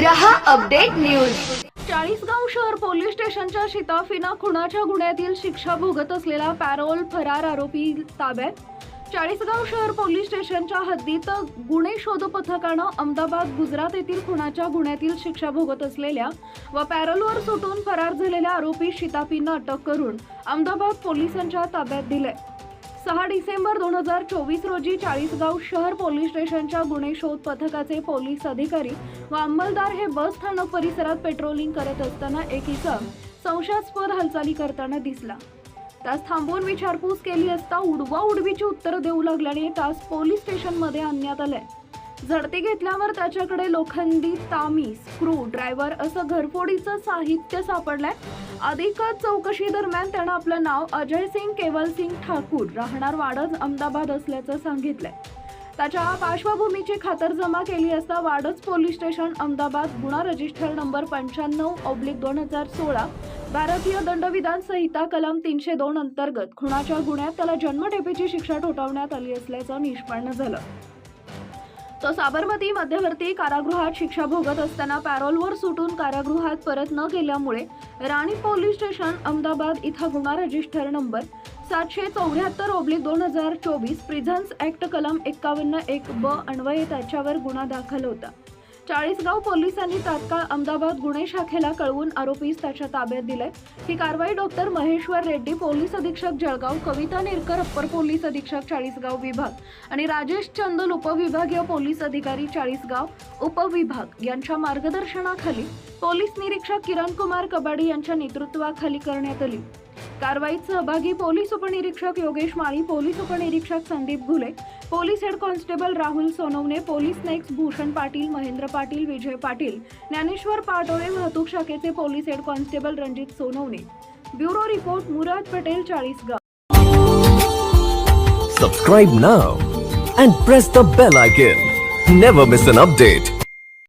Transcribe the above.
रहा update news. Chalisgaon शहर police स्टेशनच्या शिताफीना खुणाच्या गुन्ह्यातील शिक्षा भोगत असलेला पॅरोल फरार आरोपी ताब्यात. चाळीसगाव शहर पोलीस स्टेशनच्या हद्दीत गुन्हे शोध पथकानं अहमदाबाद गुजरात येथील खुणाच्या गुन्ह्यातील शिक्षा भोगत असलेल्या व पॅरोलवर सुटून फरार झालेल्या आरोपी शिताफीनं अटक करून अहमदाबाद पोलिसांच्या ताब्यात दिलंय. सहा डिसेंबर दोन हजार चोवीस रोजी चाळीसगाव शहर पोलीस स्टेशनच्या गुन्हे शोध पथकाचे पोलीस अधिकारी व अंमलदार हे बस स्थानक परिसरात पेट्रोलिंग करत असताना एक इसम संशयास्पद हालचाली करताना दिसला. त्यास थांबवून विचारपूस केली असता उडवा उडवीची उत्तरं देऊ लागल्याने त्यास पोलीस स्टेशनमध्ये आणण्यात आलंय. झडती घेतल्यावर त्याच्याकडे लोखंडी तामी स्क्रू ड्रायव्हर असं घरफोडीचं साहित्य सापडलंय. अधिक चौकशी दरम्यान त्यानं आपलं नाव अजय सिंग केवल सिंग ठाकूर राहणार वाडज अहमदाबाद असल्याचं सांगितलंय. त्याच्या पार्श्वभूमीची खातरजमा केली असता वाडज पोलीस स्टेशन अहमदाबाद गुन्हा रजिस्टर नंबर पंच्याण्णव ऑब्लिक दोन हजार सोळा भारतीय दंडविधान संहिता कलम तीनशे दोन अंतर्गत खुणाच्या गुन्ह्यात त्याला जन्मठेपेची शिक्षा ठोठावण्यात आली असल्याचं निष्पन्न झालं. तो साबरमती मध्यवर्ती कारागृहात शिक्षा भोगत असताना पॅरोलवर सुटून कारागृहात परत न गेल्यामुळे राणी पोलीस स्टेशन अहमदाबाद इथं गुन्हा रजिस्टर नंबर सातशे चौऱ्याहत्तर ओब्लिक दोन हजार चोवीस प्रिझन्स ऍक्ट कलम एक्कावन्न एक ब अन्वये त्याच्यावर गुन्हा दाखल होता. चाळीसगाव पोलिसांनी तात्काळ अहमदाबाद गुन्हे शाखेला कळवून आरोपीस त्याच्या ताब्यात दिले ही कारवाई डॉक्टर महेश्वर रेड्डी पोलीस अधीक्षक जळगाव कविता नेरकर अप्पर पोलीस अधीक्षक चाळीसगाव विभाग आणि राजेश चंदल उपविभागीय पोलीस अधिकारी चाळीसगाव उपविभाग यांच्या मार्गदर्शनाखाली पोलीस निरीक्षक किरण कुमार कबाडी यांच्या नेतृत्वाखाली करण्यात आली. कारवाईत सहभागी पोलीस उपनिरीक्षक योगेश माळी पोलीस उपनिरीक्षक Sandeep Ghule police head constable Rahul Sonawane police next Bhushan Patil Mahendra Patil Vijay Patil Dnyaneshwar Patole वाहतूक शाखेचे police head constable Ranjit Sonawane. Bureau report Murad Patel Chalisgaon. Subscribe now and press the bell icon never miss an update